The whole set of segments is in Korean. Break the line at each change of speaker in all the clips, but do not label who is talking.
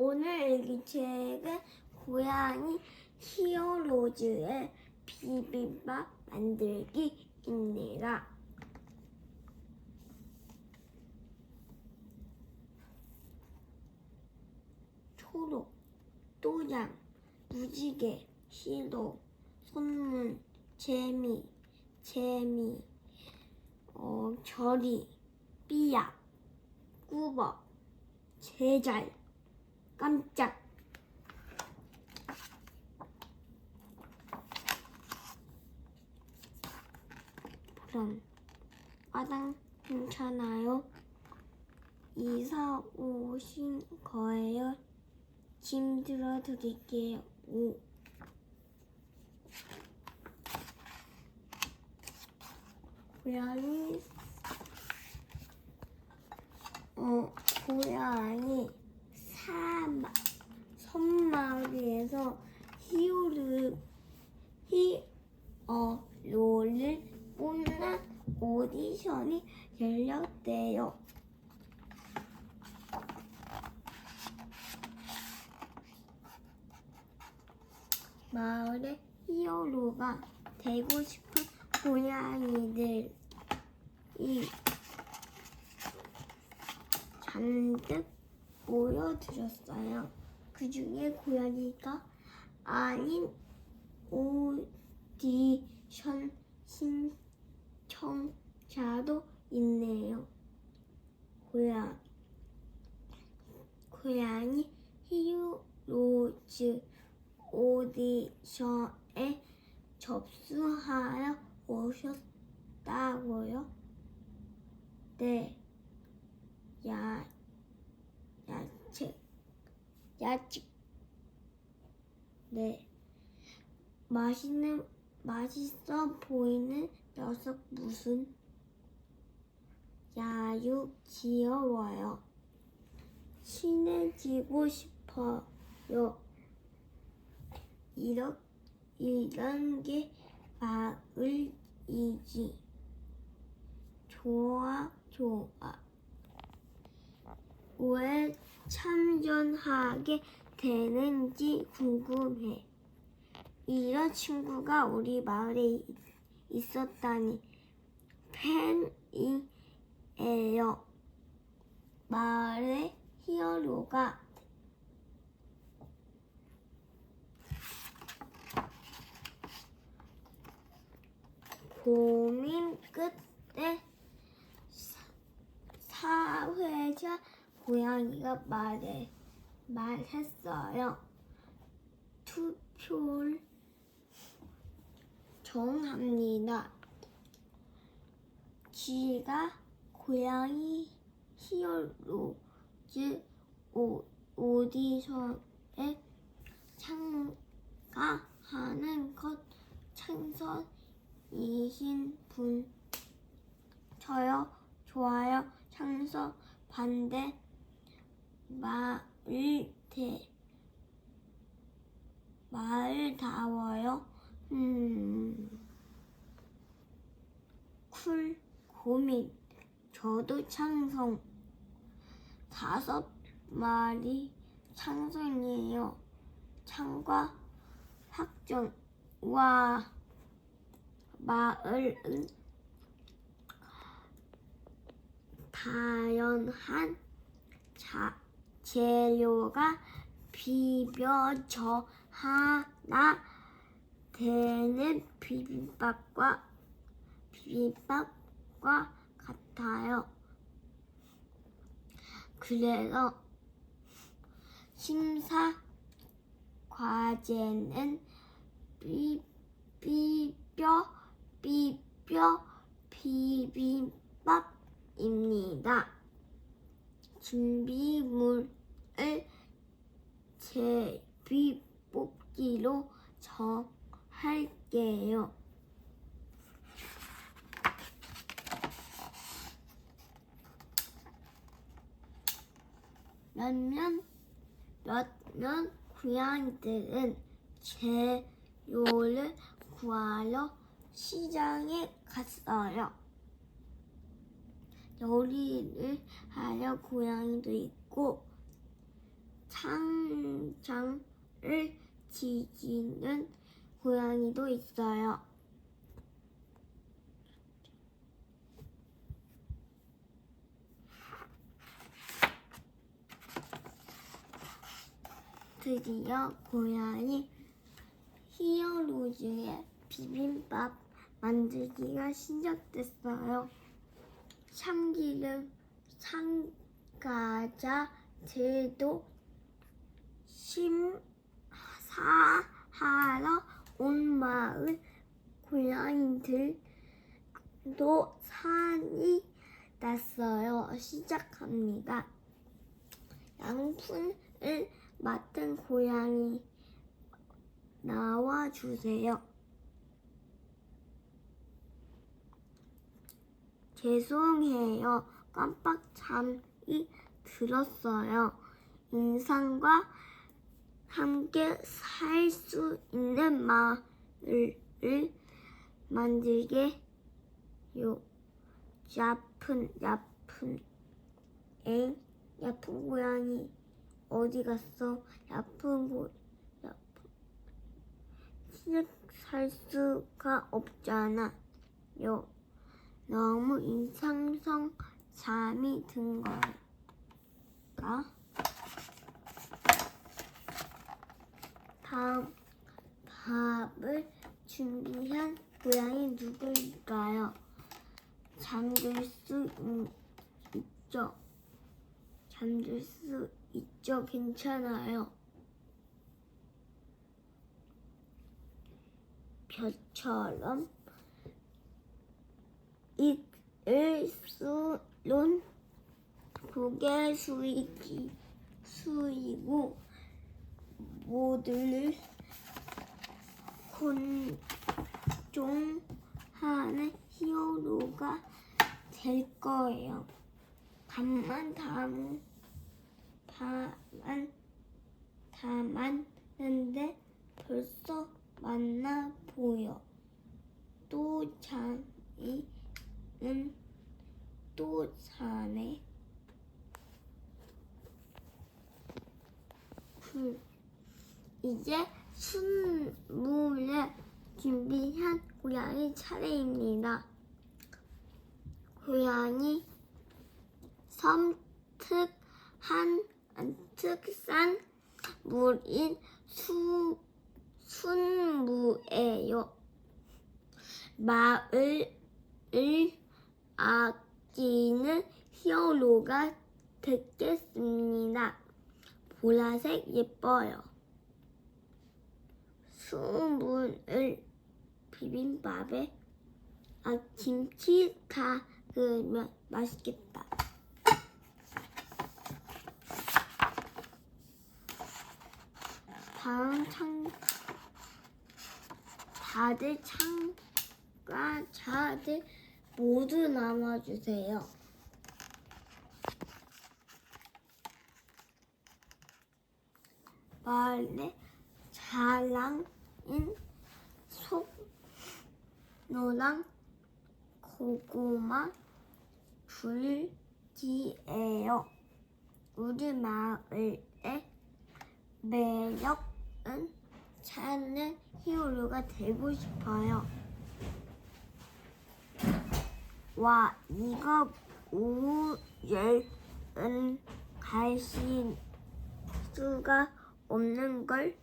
오늘 일기책은 고양이 히어로즈의 비빔밥 만들기입니다. 초록, 또양, 무지개, 시도, 손문, 재미, 재미, 어, 결이, 삐약, 꾸벅, 제잘, 깜짝. 그럼 마당 괜찮아요? 이사 오신 거예요? 짐 들어드릴게요. 오. 고양이 어 고양이 사마 섬마을에서 히오르 히어로를 뽑는 오디션이 열렸대요. 마을에 히어로가 되고 싶은 고양이들이 잔뜩 모여들었어요. 그 중에 고양이가 아닌 오디션 신청자도 있네요. 고양 고양이 히어로즈 오디션에 접수하여 오셨다고요? 네. 야, 야채, 야채. 네. 맛있는, 맛있어 보이는 녀석 무슨? 야유 귀여워요. 친해지고 싶어요. 이런, 이런 게 마을이지. 좋아, 좋아. 왜 참전하게 되는지 궁금해. 이런 친구가 우리 마을에 있- 있었다니 팬이에요. 마을의 히어로가 고민 끝에 사- 사회자 고양이가 말해 말했어요. 투표를 정합니다. 지가 고양이 히어로즈 오, 오디션에 참가하는 것 찬성이신 분 저요 좋아요 찬성 반대 마을 대 마을 다워요? 음. 쿨 고민. 저도 찬성. 다섯 마리 찬성이에요. 참가 확정. 와. 마을은 다양한 자, 재료가 비벼져 하나 되는 비빔밥과 비빔밥과 같아요. 그래서 심사 과제는 비, 비벼 비벼 비빔밥입니다. 준비물을 제비 뽑기로 정할게요. 몇몇 몇몇 고양이들은 재료를 구하러 시장에 갔어요. 요리를 하려 고양이도 있고 상장을 지지는 고양이도 있어요. 드디어 고양이 히어로즈의 비빔밥 만들기가 시작됐어요. 참기름, 참가자, 들도 심사하러 온 마을 고양이들도 산이 났어요. 시작합니다. 양푼을 맡은 고양이 나와주세요. 죄송해요. 깜빡 잠이 들었어요. 인상과 함께 살 수 있는 마을을 만들게 요. 야픈 야픈 엥 야픈 고양이 어디 갔어? 야픈 고 야픈 살 수가 없잖아요. 너무 인상성 잠이 든 걸까? 다음 밥을 준비한 고양이 누구일까요? 잠들 수 있, 있죠. 잠들 수 있죠. 괜찮아요. 벼처럼 이을 수론 고개 숙이기 숙이고 모두를 곤종하는 히어로가 될 거예요. 다만 다음 다만 다만는데 벌써 만나 보여. 또 잠이는 또 자네. 음, 이제 순물에 준비한 고양이 차례입니다. 고양이 섬특한 특산 물인 수, 순무예요. 마을을 아끼는 히어로가 됐겠습니다. 보라색 예뻐요. 수분을 비빔밥에 아, 김치 닭으면 맛있겠다. 다음 창 다들 참가자들 모두 나와주세요. 마을의 자랑인 속노랑 고구마 불기예요. 우리 마을의 매력 은 찾는 히어로가 되고 싶어요. 와, 이거 우열은 갈수 수가 없는 걸.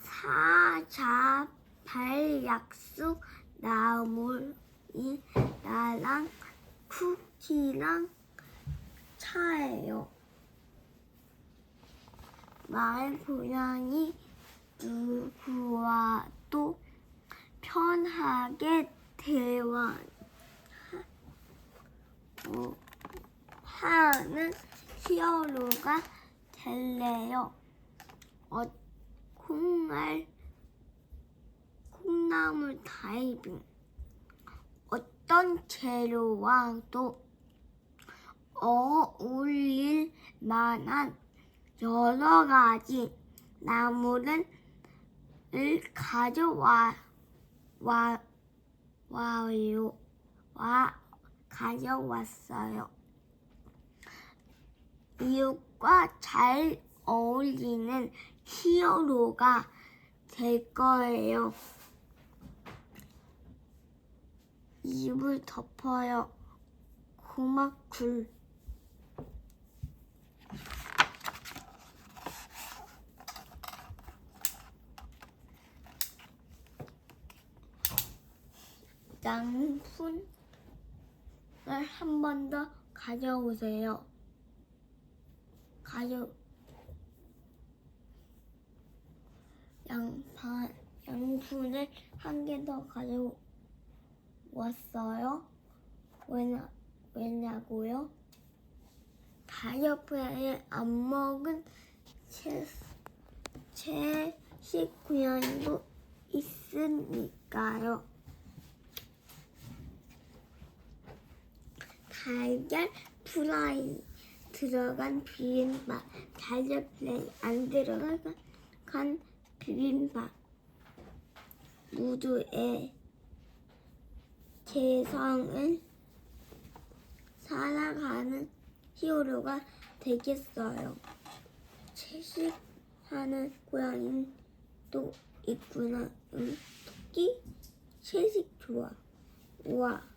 사자 발약수 나물이 나랑 쿠키랑 차예요. 마을 고양이 누구와도 편하게 대화 어, 하는 히어로가 될래요. 어, 콩알 콩나물 다이빙 어떤 재료와도 어울릴 만한 여러 가지 나무를 을 가져와 와 와요 와 가져왔어요. 이웃과 잘 어울리는 히어로가 될 거예요. 입을 덮어요. 고막굴. 양푼을 한 번 더 가져오세요. 가져 양파 양푼을 한 개 더 가져왔어요. 왜냐 왜냐고요? 다이어트에 안 먹은 채 채식 고양이도 있으니까요. 달걀 프라이 들어간 비빔밥, 달걀 프라이 안 들어간 간 비빔밥 모두의 개성을 살아가는 히어로가 되겠어요. 채식하는 고양이도 있구나. 응, 토끼 채식 좋아. 우와.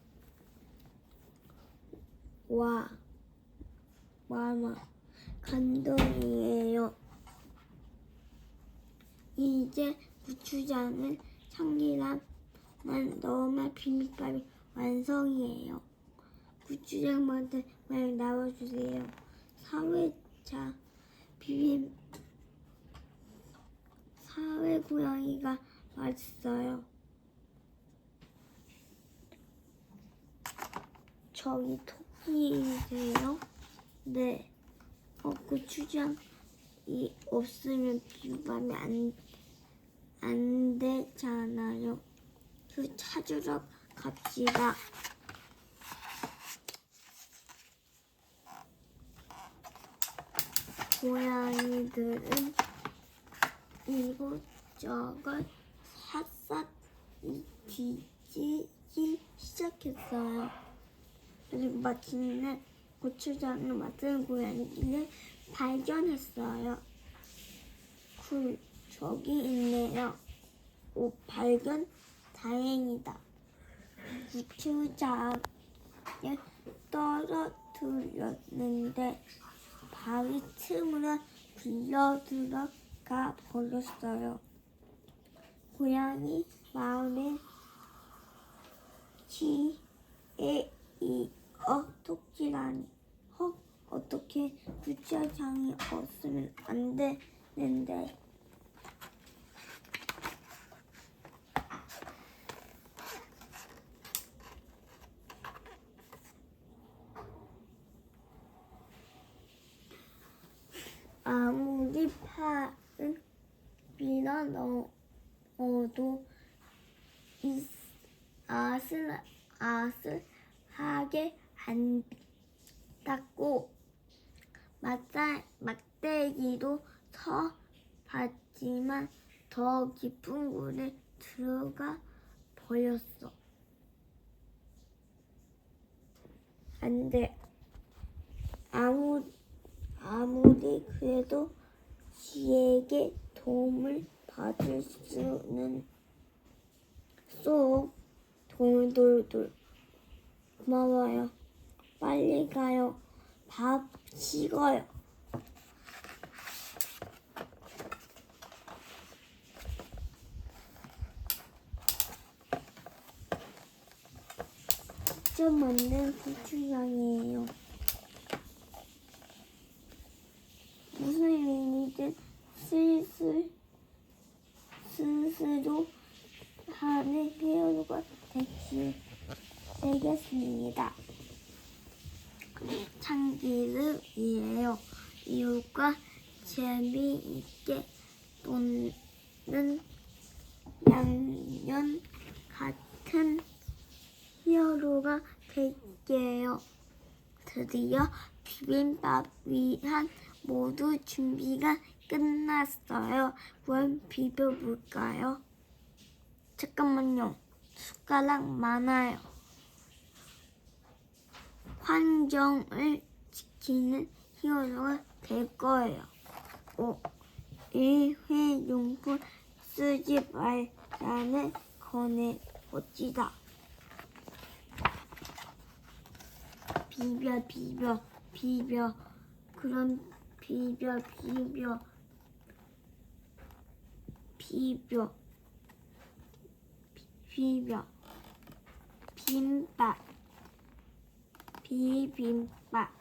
와, 와마, 감동이에요. 이제 고추장을 참기름만 넣으면 비빔밥이 완성이에요. 고추장 만든 모양 나와주세요. 4회차 비빔 사회 고양이가 맛있어요. 저기 토 끼이세요? 네. 어, 고추장이 없으면 비빔밥이 안, 안 되잖아요. 그 찾으러 갑시다. 고양이들은 이곳저곳 샅샅 뒤지기 시작했어요. 그리고 마침내 고추장을 맡은 고양이를 발견했어요. 굴, 저기 있네요. 오, 발견 다행이다. 고추장을 떨어뜨렸는데 바위 틈으로 굴러 들어가 버렸어요. 고양이 마을에 키에 이 어 토끼라니 헉 어떻게 주차장이 없으면 안 되는데 아무리 팔을 밀어 넣어도 이 아슬 아슬하게 안 닦고 막대, 막대기로 서 봤지만 더 깊은 물에 들어가 버렸어. 안 돼. 아무, 아무리 그래도 지에게 도움을 받을 수는 쏙 돌돌돌 고마워요. 빨리 가요. 밥 식어요. 직접 만든 고추장이에요. 무슨 일이든 슬슬 스스로 하는 헤어가 되시, 되겠습니다. 참기름이에요. 이웃과 재미있게 노는 양념 같은 히어로가 될게요. 드디어 비빔밥 위한 모두 준비가 끝났어요. 뭘 비벼볼까요? 잠깐만요. 숟가락 많아요. 환경을 지키는 히어로가 될 거예요. 5. 일회용품 쓰지 말라는 권해봅시다. 비벼 비벼 비벼. 그럼 비벼 비벼. 비벼. 비벼. 빈밥 비빔밥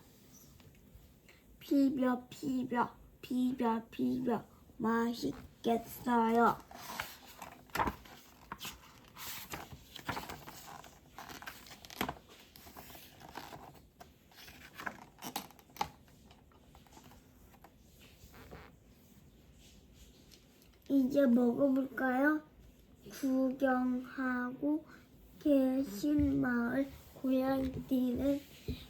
비벼 비벼 비벼 비벼. 맛있겠어요. 이제 먹어볼까요? 구경하고 계신 마을 고양이들은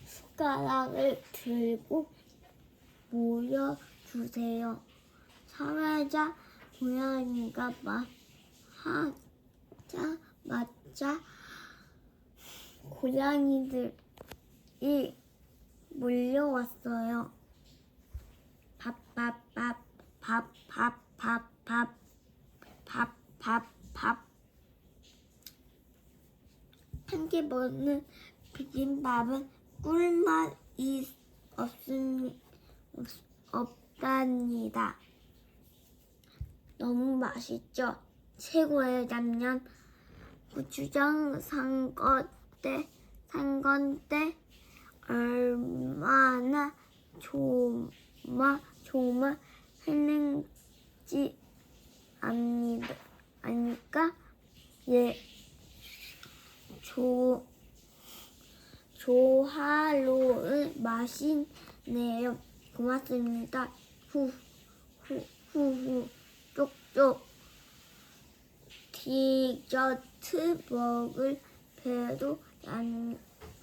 숟가락을 들고 모여주세요. 사회자 고양이가 맞자마자 고양이들이 몰려왔어요. 밥밥밥 밥밥밥밥 밥밥밥 함께 먹는 비빔밥은 꿀맛이 없습니, 없, 없답니다. 너무 맛있죠? 최고의 단면 고추장 산 건데 산 건데 얼마나 조마 조마 했는지 압니다. 아니까 예. 조 조하로은 맛있네요. 고맙습니다. 후 후 후 후 쪽쪽 디저트 먹을 배도 양,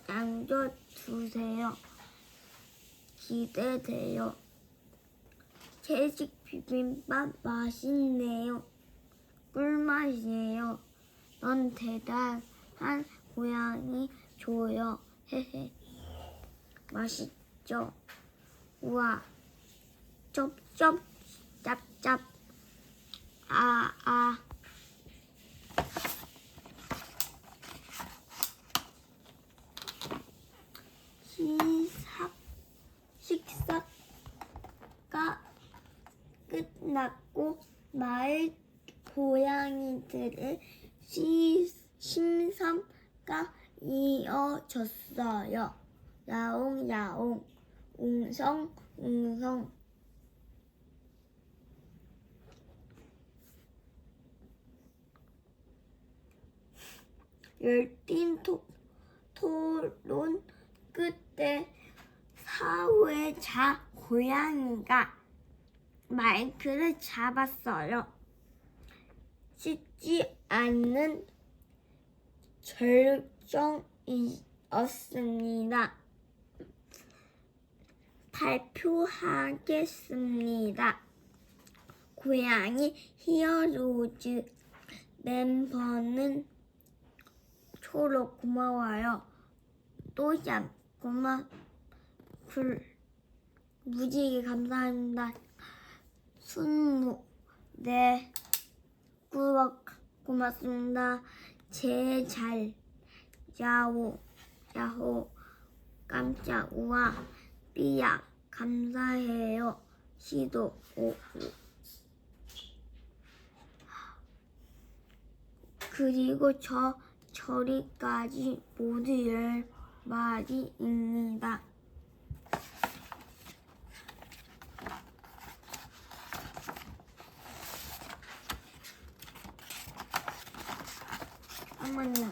양줘 주세요. 기대돼요. 채식 비빔밥 맛있네요. 꿀맛이에요. 넌 대단한 고양이 줘요. 헤헤. 맛있죠? 우와. 쩝쩝 짭짭. 아, 아. 시삭, 식사가 끝났고 마을 고양이들의 시, 심삼가 이어졌어요. 야옹야옹, 웅성웅성. 열띤 토, 토론 끝에 사회자 고양이가 마이크를 잡았어요. 씻지 않는 결정이었습니다. 발표하겠습니다. 고양이 히어로즈 멤버는 초록 고마워요. 또얌 고마 불 무지개 감사합니다. 순무 네 꾸벅 고맙습니다. 제잘 야호 야호 깜짝 우와 삐약 감사해요. 시도 오오 그리고 저 저리까지 모두 열 마리입니다. 어머님,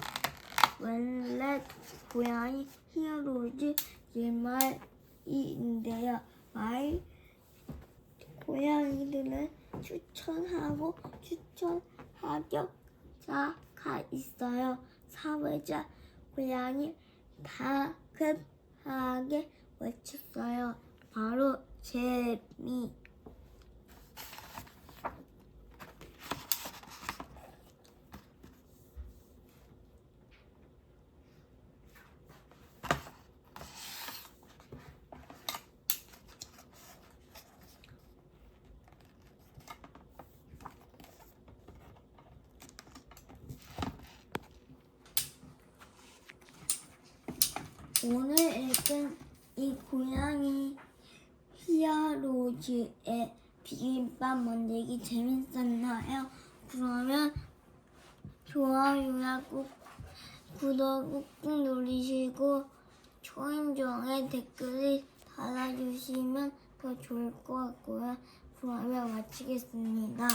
원래 고양이 히어로즈 일말인데요. 마을 고양이들은 추천하고 추천하격자가 있어요. 사회자 고양이 다급하게 외쳤어요. 바로 재미. 오늘 읽은 이 고양이 히아로즈의 비빔밥 만들기 재밌었나요? 그러면 좋아요나 꾹 구독 꾹꾹 누르시고 초인종에 댓글을 달아주시면 더 좋을 것 같고요. 그러면 마치겠습니다.